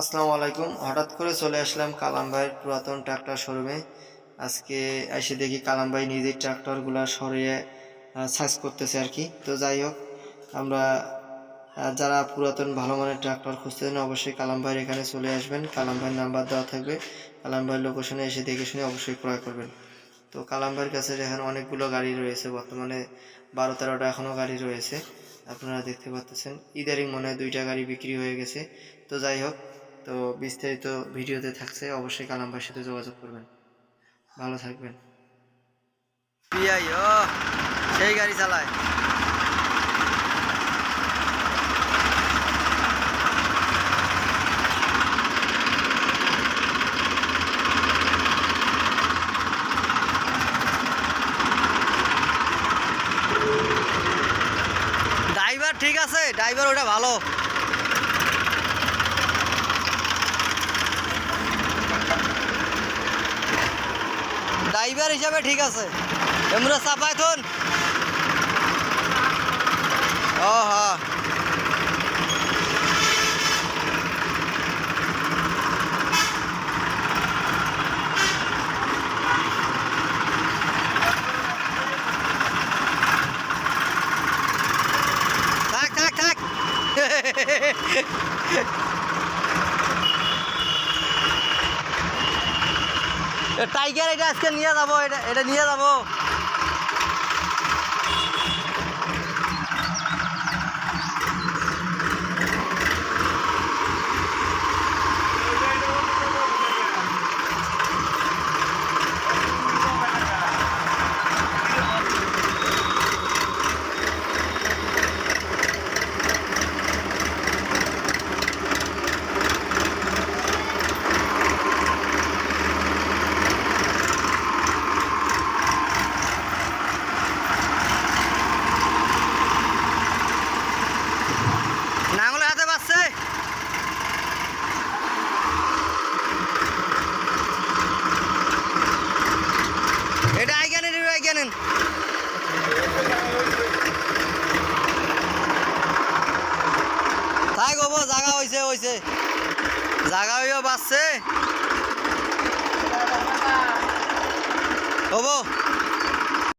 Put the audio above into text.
আসসালামু আলাইকুম। হঠাৎ করে চলে আসলাম কালাম ভাইয়ের পুরাতন ট্রাক্টর শোরুমে। আজকে এসে দেখি কালাম ভাই নিজের ট্রাক্টরগুলো সরিয়ে সার্চ করতেছে আর কি তো যাই হোক, আমরা যারা পুরাতন ভালো মানের ট্রাক্টর খুঁজতেছেন অবশ্যই কালাম ভাইয়ের এখানে চলে আসবেন। কালাম ভাইয়ের নাম্বার দেওয়া থাকবে। কালাম ভাইয়ের লোকেশনে এসে দেখে শুনে অবশ্যই ক্রয় করবেন। তো কালাম ভাইয়ের কাছে এখানে অনেকগুলো গাড়ি রয়েছে। বর্তমানে বারো তেরোটা এখনও গাড়ি রয়েছে। আপনারা দেখতে পাচ্ছেন, ইদারিং মনে হয় দুইটা গাড়ি বিক্রি হয়ে গেছে। তো যাই হোক তো বিস্তারিত ভিডিওতে থাকছে, অবশ্যই কালাম ভাইয়ের সাথে যোগাযোগ করবেন। ভালো থাকবেন। সেই গাড়ি চালায়। ড্রাইভার ঠিক আছে ড্রাইভার ওটা ভালো। ড্রাইভার হিসাবে ঠিক আছে। এমরা চাপায় থন। ও হ্যাঁ থাক থাক। টাইগার এটা আজকে নিয়ে যাব এটা এটা নিয়ে যাব। থাক হব জাগা হয়েছে হয়েছে জাগা হইয়া বাঁচছে হব।